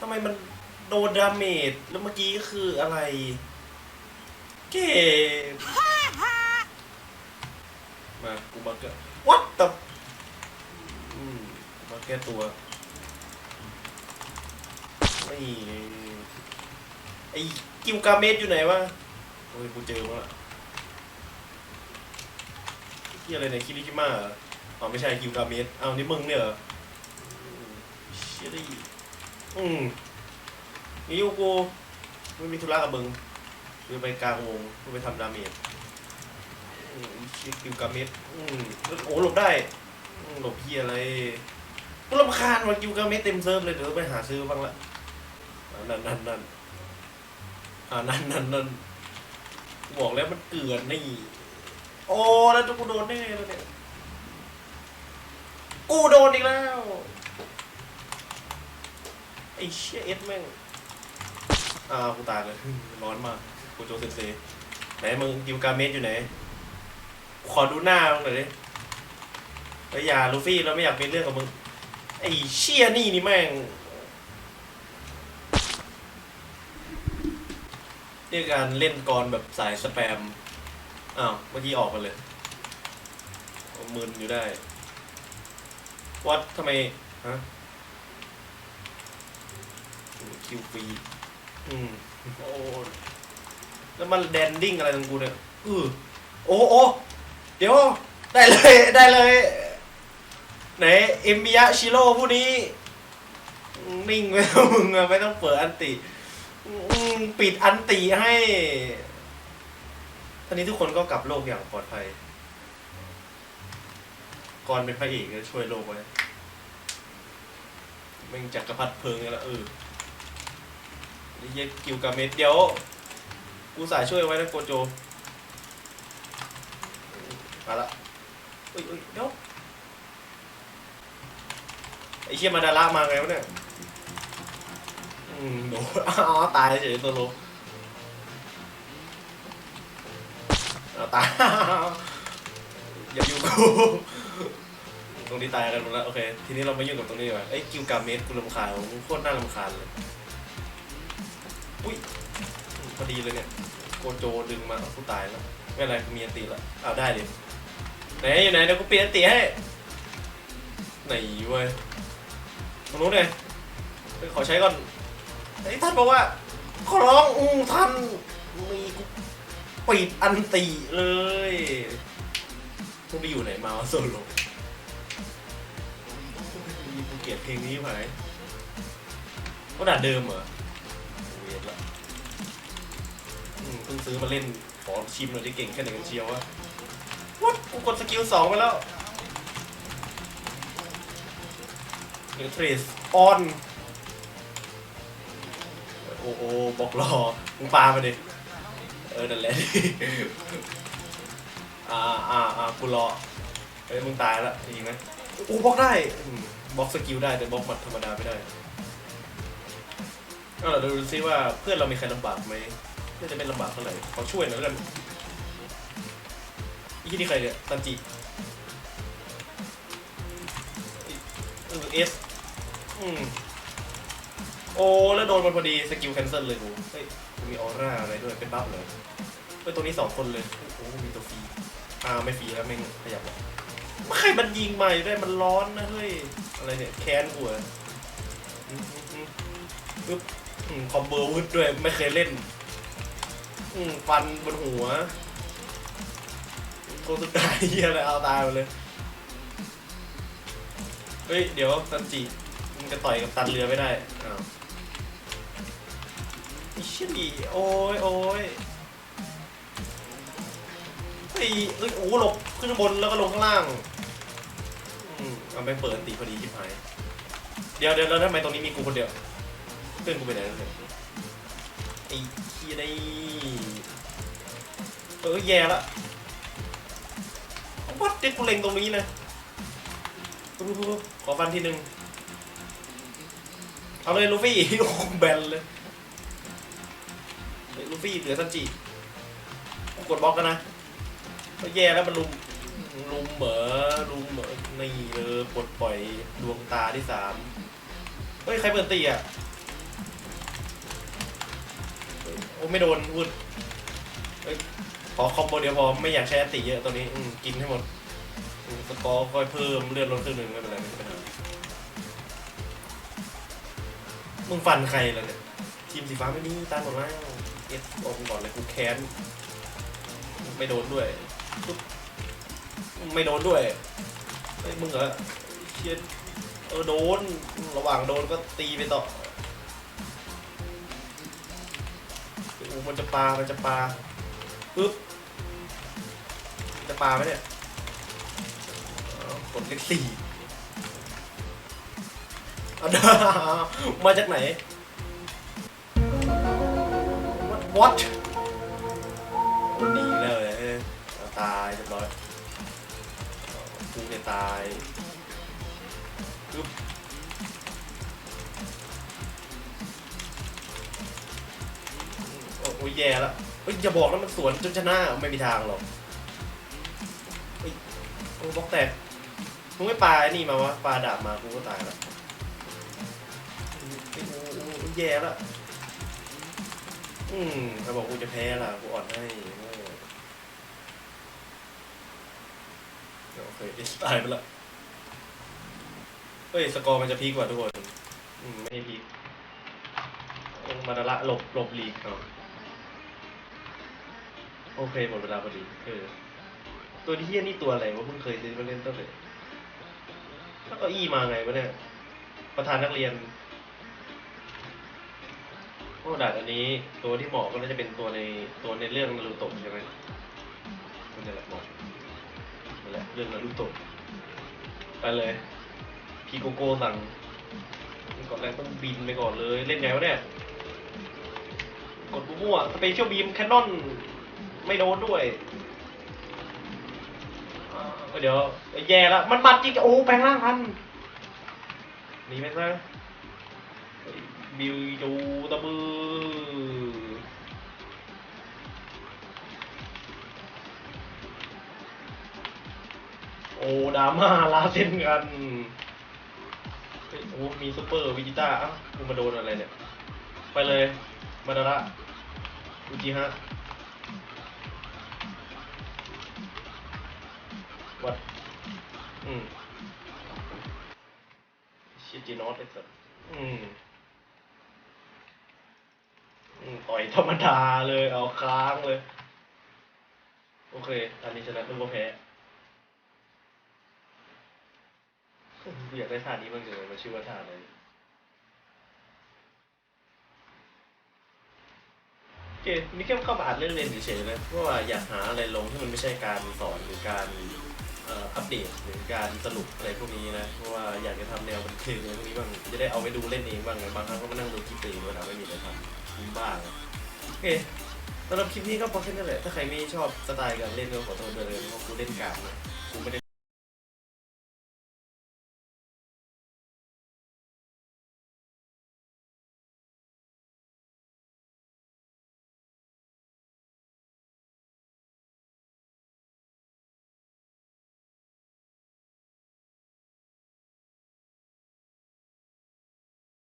ทำไมมันโดนดาเมจแล้วเมื่อกี้ก็คืออะไร เก็บมากูมาเกะวัดแต่อืมมาแก้ตัวไม่ไอ้กิวกาเมสอยู่ไหนวะโอ้ยกูเจอมาละที่อะไรเนี่ยคิริคิมาอ๋อไม่ใช่กิวกาเมสอ้าวนี่มึงเนี่ยเหรอเชี่ยดิ อืมนี่อยู่กูไม่มีธุระกับมึงคือไปกลางวงคือไปทำดาเมจอืมเชี่ยกิวกาเมสอืมโอ้หลบได้หลบเฮียอะไรกูรำคาญว่ากิวกาเมสเต็มเซิร์ฟเลยเดี๋ยวไปหาซื้อบ้างละอ่านั่นนั่นนั่นอ่านั่นนั่นนั่นบอกแล้วมันเกลือนนี่ โอ้แล้วกูโดนแน่แล้วเนี่ยกูโดนอีกแล้ว ไอ้เชี่ยเอสแม่งอ้าวกูตายเลย ร้อนมาก กูโจเซนเซไหนมึงกิวการเมสอยู่ไหน ขอดูหน้ามึงหน่อยดิไอ้ยอย่าลูฟี่เราไม่อยากเป็นเรื่องกับมึง ไอ้เชี่ยนี่นี่แม่งนี่การเล่นกรแบบสายสแปม อ้าว เมื่อกี้ออกมาเลยมึนอยู่ได้ วัดทำไม ฮะ คิวฟรีอืมโอ้แล้วมันแดนดิ้งอะไรตรงกูเนี่ยอือโอ้โอ้เดี๋ยว ได้เลยได้เลยไหนเอ็มบิยะชิโร่ผู้นี้ นิ่งไว้แล้วมึงอะไม่ต้องเปิดอันติอืมปิดอันติให้ตอนนี้ทุกคนก็กลับโลกอย่างปลอดภัย ก่อนเป็นพระเอกก็ช่วยโลกไว้แม่งจักรพรรดิเพลิงไงละเออ เหี้ยกิวกาเมสเดี๋ยว กูสายช่วยไว้นะโกโจมาละเอ้ยเอ้ยเดี๋ยวไอ้เชี่ยมาดาระมาไงวะเนี่ย อืมโดนอ๋อตายเฉยตัวโลเอาตาย อย่าอยู่กูตรงนี้ตายกันหมดแล้วโอเค ทีนี้เรามายุ่งกับตรงนี้ดีกว่าไอ้ยกิวกาเมสกูรำคาญโคตรน่ารำคาญเลย อุ้ยพอดีเลยเนี่ยโกโจดึงมาเอากูตายแล้วไม่เป็นไรกูมีอันตีแล้วเอาได้เดิไหนอยู่ไหนเดี๋ยวกูเปลี่ยนอันตีให้ไหนเว้ยตรงนู้นเลยเฮ้ยขอใช้ก่อนไอ้ท่านบอกว่าขอร้องอือท่านมีกูปิดอันตีเลยมึงไปอยู่ไหนมาวะโซโลกูเกลียดเพลงนี้ไหมก็ด่าเดิมเหรอ มเพิ่งซื้อมาเล่นขอชิมหน่อยจะเก่งแค่ไหนกันเชียววะวัดกูกดสกิลสองไปแล้วเดี๋ยวเทรสออน โอ้โหบอกรอมึงปามาดิเออนั่นแหละอ่าอ่าอ่ากูรอเอ้ยมึงตายแล้วจริงไหมโอ้บล็อกได้บล็อกสกิลได้แต่บล็อกหมัดธรรมดาไม่ได้ก็เราดูซิว่าเพื่อนเรามีใครลำบากไหม น่าจะไม่ลำบากเท่าไหร่ขอช่วยหน่อยแล้วกันอีที่นี่ใครเนี่ยตันจิเออเอสอืมโอ้แล้วโดนมันพอดีสกิลแคนเซิลเลยกูเฮ้ยมีออร่าอะไรด้วยเป็นบัฟเลยเฮ้ยตัวนี้สองคนเลยโอ้มีตัวฟรีอ่าไม่ฟรีแล้วแม่งขยับแล้วไม่ใครมันยิงมาอยู่ได้มันร้อนนะเฮ้ยอะไรเนี่ยแค้นกูเหรออืมอืมอืมปึ๊บอืมคอมโบวึดด้วยไม่เคยเล่น อืมฟันบนหัวโคตรตายเฮียอะไรเอาตายไปเลย เฮ้ย เดี๋ยวซันจิมึงจะต่อยกับตันเรือไม่ได้ อ้าวไอ้เชี่ยดิโอ้ยโอ้ยเฮ้ยเอ้ยโอ้หลบขึ้นบนแล้วก็ลงข้างล่าง อืมเอาไปเปิดตีพอดีชิบหาย เดี๋ยวเดี๋ยวแล้วทำไมตรงนี้มีกูคนเดียวเพื่อนกูไปไหนแล้วเนี่ยไอ้ เชี่ยได้เออแย่ละวัดเด็กกูเล็งตรงนี้นะขอฟันทีหนึ่งเอาเลยลูฟี่โอ้โหแบนเลยเฮ้ยลูฟี่เหลือซันจิกูกดบล็อกกันนะก็แย่แล้วมันลุมลุมเหมอลุมเหมอนี่เออปลดปล่อยดวงตาที่สามเฮ้ยใครเปิดตีอะ โอ้ไม่โดนวุดเอ้ยขอคอมโบเดียวพอไม่อยากใช้อัตติเยอะตัวนี้อืมกินให้หมดอืมสกอร์ค่อยเพิ่มเลือดลดครึ่งหนึ่งไม่เป็นไรไม่เป็นปัญหามึงฟันใครล่ะเนี่ยทีมสีฟ้าไม่มีตายหมดแล้วเอสออกก่อนเลยกูแค้นไม่โดนด้วยปุ๊บไม่โดนด้วยไอ้ยมึงเหรอเชียเออโดนระหว่างโดนก็ตีไปต่อ โอ้มันจะปลา มันจะปลาปึ๊บ จะปลาไหมเนี่ยอ้าวกดเลขสี่เอาดามาจากไหน What วันนี้แล้วเลยตายเรียบร้อยกูเนี่ยตายปึ๊บ อ้โอ้ยแย่แล้วเฮ้ยอย่าบอกนะมันสวนจนชนะไม่มีทางหรอกเฮ้ยโอ้บล็อกแตกมึงไม่ปลาไอ้นี่มาวะปลาดาบมากูก็ตายล้วเฮ้ยโอ้โอ้โอ้แย่แล้วอืมถ้าบอกกูจะแพ้ล่ะกูอ่อนให้โง่เดี๋ยวโอเคตายไปละเฮ้ยสกอร์มันจะพีกกว่าทุกคน อืม ไม่ให้พีกมาดาระหลบหลบลีกเอา โอเคหมดเวลาพอดีเออตัวที่เฮียนี่ตัวอะไรวะเพิ่งเคยซื้อมาเล่นตั้งแต่แล้วก็อี้มาไงวะเนี่ย ประธานนักเรียนโอ้ด่านอันนี้ตัวที่เหมาะก็น่าจะเป็นตัวในตัวในเรื่องนารูโตะใช่ไหมมันจะแหละเหมาะนั่นแหละเรื่องนารูโตะไปเลยพีโกโก้สั่งก่อนแรกต้องบินไปก่อนเลย เล่นไงวะเนี่ย กดมั่วสเปเชียลบีมแคนนอน ไม่โดนด้วยเดี๋ยวแย่แล้วมันมันจริงโอ้แปลงร่างทันหนีไปซะบิวจูตะบือโอ้ดราม่าลาเส้นกันโอ้มีซูเปอร์วิจิต้าอ้าวกูมาโดนอะไรเนี่ย ไปเลยมาดาระอุจิฮะ วัดอืมชิจินอสไอ้สัสอืมอืมต่อยธรรมดาเลยเอาค้างเลย โอเค อันนี้ชนะนึกว่าแพ้อยากได้ท่านี้บ้างจังเลยมันชื่อว่าท่าอะไรโอเคนี่แค่เข้ามาอ่านเรื่องเรียนเฉยๆนะเพราะว่าอยากหาอะไรลงที่มันไม่ใช่การสอนหรือการ อัปเดตหรือการสรุปอะไรพวกนี้นะเพราะว่าอยากจะทำแนวบันเทิงอะไรพวกนี้บ้างจะได้เอาไปดูเล่นเองบ้างไงบางครั้งก็มานั่งดูคลิปเองเวยนะไม่มีอะไรทำยิ้มบ้างโอเคสำหรับคลิปนี้ก็พอแค่นั้นแหละถ้าใครไม่ชอบสไตล์การเล่นก็ขอโทษด้วยเลยเพราะกูเล่นกากนะกูไม่ได้